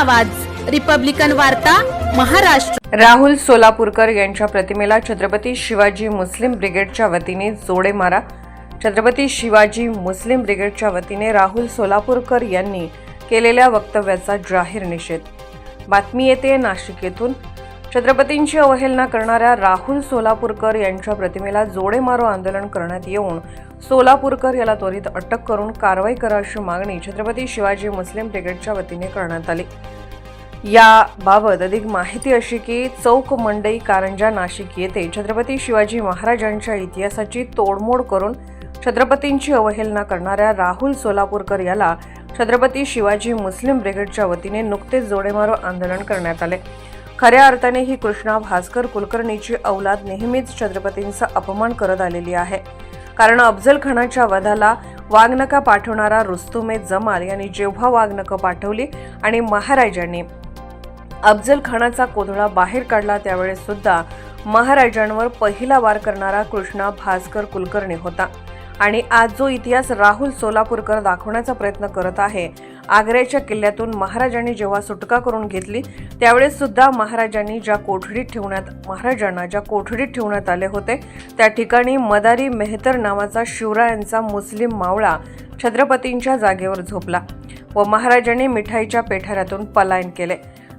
आवाज. रिपब्लिकन वार्ता महाराष्ट्र. राहुल सोलापूरकर यांच्या प्रतिमेला छत्रपती शिवाजी मुस्लिम ब्रिगेडच्या वतीने जोडे मारा. छत्रपती शिवाजी मुस्लिम ब्रिगेडच्या वतीने राहुल सोलापूरकर यांनी केलेल्या वक्तव्याचा जाहीर निषेध. बातमी येते नाशिक येथून. छत्रपतींची अवहेलना करणाऱ्या राहुल सोलापूरकर यांच्या प्रतिमेला जोडे मारो आंदोलन करण्यात येऊन सोलापूरकर याला त्वरित अटक करून कारवाई करा अशी मागणी छत्रपती शिवाजी मुस्लिम ब्रिगेडच्या वतीने करण्यात आली. याबाबत अधिक माहिती अशी की चौक मंडई कारंजा नाशिक येथे छत्रपती शिवाजी महाराजांच्या इतिहासाची तोडमोड करून छत्रपतींची अवहेलना करणाऱ्या राहुल सोलापूरकर याला छत्रपती शिवाजी मुस्लिम ब्रिगेडच्या वतीने नुकतेच जोडेमारो आंदोलन करण्यात आले. खऱ्या अर्थाने ही कृष्णा भास्कर कुलकर्णीची औलाद नेहमीच छत्रपतींचा अपमान करत आलेली आहे. कारण अफजल खानाच्या वधाला वाघनका पाठवणारा रुस्तुमे जमाल यांनी जेव्हा वाघनकं पाठवली आणि महाराजांनी अफजल खानाचा कोथळा बाहेर काढला त्यावेळेस सुद्धा महाराजांवर पहिला वार करणारा कृष्णा भास्कर कुलकर्णी होता. आणि आज जो इतिहास राहुल सोलापूरकर दाखवण्याचा प्रयत्न करत आहे आग्र्याच्या किल्ल्यातून महाराजांनी जेव्हा सुटका करून घेतली त्यावेळेस सुद्धा महाराजांनी ज्या कोठडीत ठेवण्यात महाराजांना ज्या कोठडीत ठेवण्यात आले होते त्या ठिकाणी मदारी मेहतर नावाचा शिवरायांचा मुस्लिम मावळा छत्रपतींच्या जागेवर झोपला व महाराजांनी मिठाईच्या पेठाऱ्यातून पलायन केले.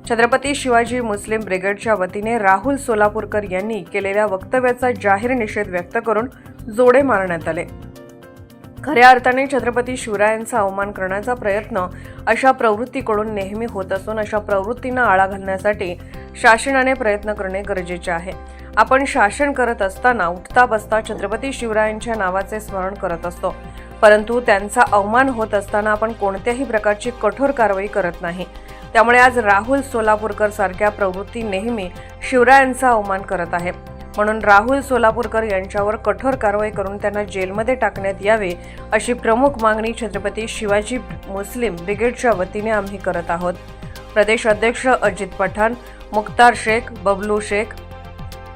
छत्रपती शिवाजी मुस्लिम ब्रिगेडच्या वतीने राहुल सोलापूरकर यांनी केलेल्या वक्तव्याचा जाहीर निषेध व्यक्त करून जोडे मारण्यात आले. खऱ्या अर्थाने छत्रपती शिवरायांचा अवमान करण्याचा प्रयत्न अशा प्रवृत्तीकडून नेहमी होत असून अशा प्रवृत्तींना आळा घालण्यासाठी शासनाने प्रयत्न करणे गरजेचे आहे. आपण शासन करत असताना उठता बसता छत्रपती शिवरायांच्या नावाचे स्मरण करत असतो. परंतु त्यांचा अवमान होत असताना आपण कोणत्याही प्रकारची कठोर कारवाई करत नाही. त्यामुळे आज राहुल सोलापूरकर सारख्या प्रवृत्ती नेहमी शिवरायांचा अवमान करत आहे. म्हणून राहुल सोलापूरकर यांच्यावर कठोर कारवाई करून त्यांना जेलमध्ये टाकण्यात यावे अशी प्रमुख मागणी छत्रपती शिवाजी मुस्लिम ब्रिगेडच्या वतीने आम्ही करत आहोत. प्रदेश अध्यक्ष अजित पठाण मुख्तार शेख बबलू शेख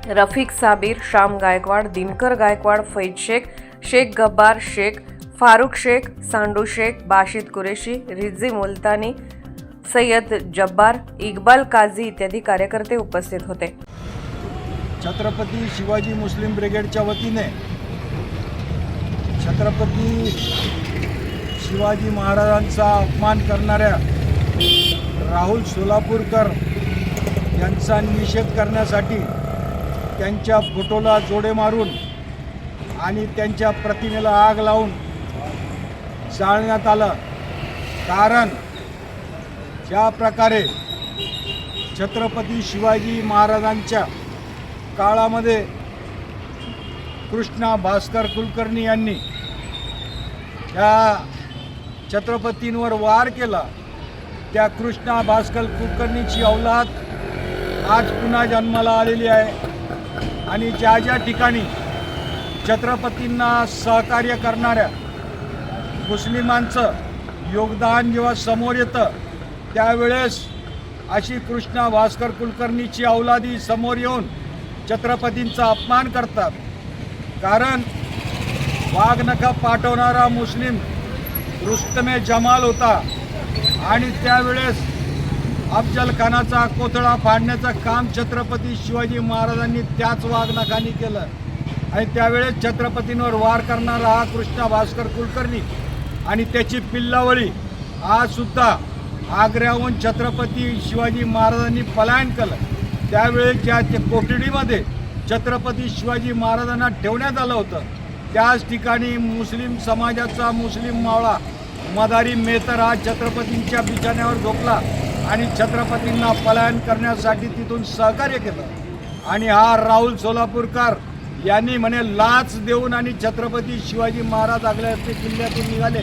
रफिक साबीर श्याम गायकवाड दिनकर गायकवाड फैद शेख शेख गब्बार शेख फारुख शेख सांडू शेख बाशिद कुरेशी रिझी मुलतानी सय्यद जब्बार इक्बाल काझी इत्यादी कार्यकर्ते उपस्थित होते. छत्रपती शिवाजी मुस्लिम ब्रिगेडच्या वतीने छत्रपती शिवाजी महाराजांचा अपमान करणाऱ्या राहुल सोलापूरकर यांचा निषेध करण्यासाठी त्यांच्या फोटोला जोडे मारून आणि त्यांच्या प्रतिमेला आग लावून जाळण्यात आलं. कारण ज्या प्रकारे छत्रपती शिवाजी महाराजांच्या काळामध्ये कृष्णा भास्कर कुलकर्णी यांनी या छत्रपतींवर वार केला त्या कृष्णा भास्कर कुलकर्णीची अवलाद आज पुन्हा जन्माला आलेली आहे. आणि ज्या ज्या ठिकाणी छत्रपतींना सहकार्य करणाऱ्या मुस्लिमांचं योगदान जेव्हा समोर येतं त्यावेळेस अशी कृष्णा भास्कर कुलकर्णीची अवलादी समोर येऊन छत्रपतींचा अपमान करतात. कारण वाघनखा पाठवणारा मुस्लिम रुस्तमे जमाल होता. आणि त्यावेळेस अफजल खानाचा कोथळा फाडण्याचं काम छत्रपती शिवाजी महाराजांनी त्याच वाघनखानी केलं. आणि त्यावेळेस छत्रपतींवर वार करणारा हा कृष्णा भास्कर कुलकर्णी आणि त्याची पिल्लावळी. आज सुद्धा आग्र्याहून छत्रपती शिवाजी महाराजांनी पलायन केलं. त्यावेळेस ज्या ते कोठडीमध्ये छत्रपती शिवाजी महाराजांना ठेवण्यात आलं होतं त्याच ठिकाणी मुस्लिम समाजाचा मुस्लिम मावळा मदारी मेहतर हा छत्रपतींच्या बिछाण्यावर झोपला आणि छत्रपतींना पलायन करण्यासाठी तिथून सहकार्य केलं. आणि हा राहुल सोलापूरकर यांनी म्हणे लाच देऊन आणि छत्रपती शिवाजी महाराज आगल्या किल्ल्यातून निघाले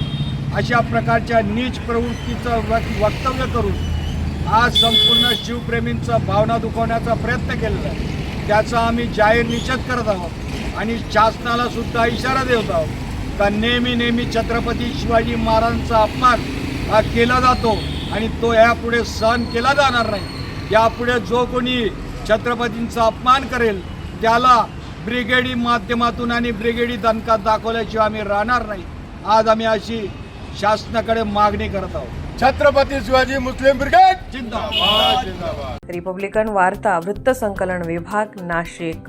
अशा प्रकारच्या नीच प्रवृत्तीचं वक्तव्य करून आज संपूर्ण शिवप्रेमींचा भावना दुखवण्याचा प्रयत्न केलेला आहे. त्याचा आम्ही जाहीर निषेध करत आहोत आणि शासनाला सुद्धा इशारा देत आहोत का नेहमी नेहमी छत्रपती शिवाजी महाराजांचा अपमान हा केला जातो आणि तो यापुढे सहन केला जाणार नाही. यापुढे जो कोणी छत्रपतींचा अपमान करेल त्याला ब्रिगेडी माध्यमातून आणि ब्रिगेडी दणकात दाखवल्याशिवाय आम्ही राहणार नाही. आज आम्ही अशी शासनाकडे मागणी करत आहोत. छत्रपती शिवाजी मुस्लिम ब्रिगेड जिंदाबाद. जिंदाबाद. रिपब्लिकन वार्ता वृत्तसंकलन विभाग नाशिक.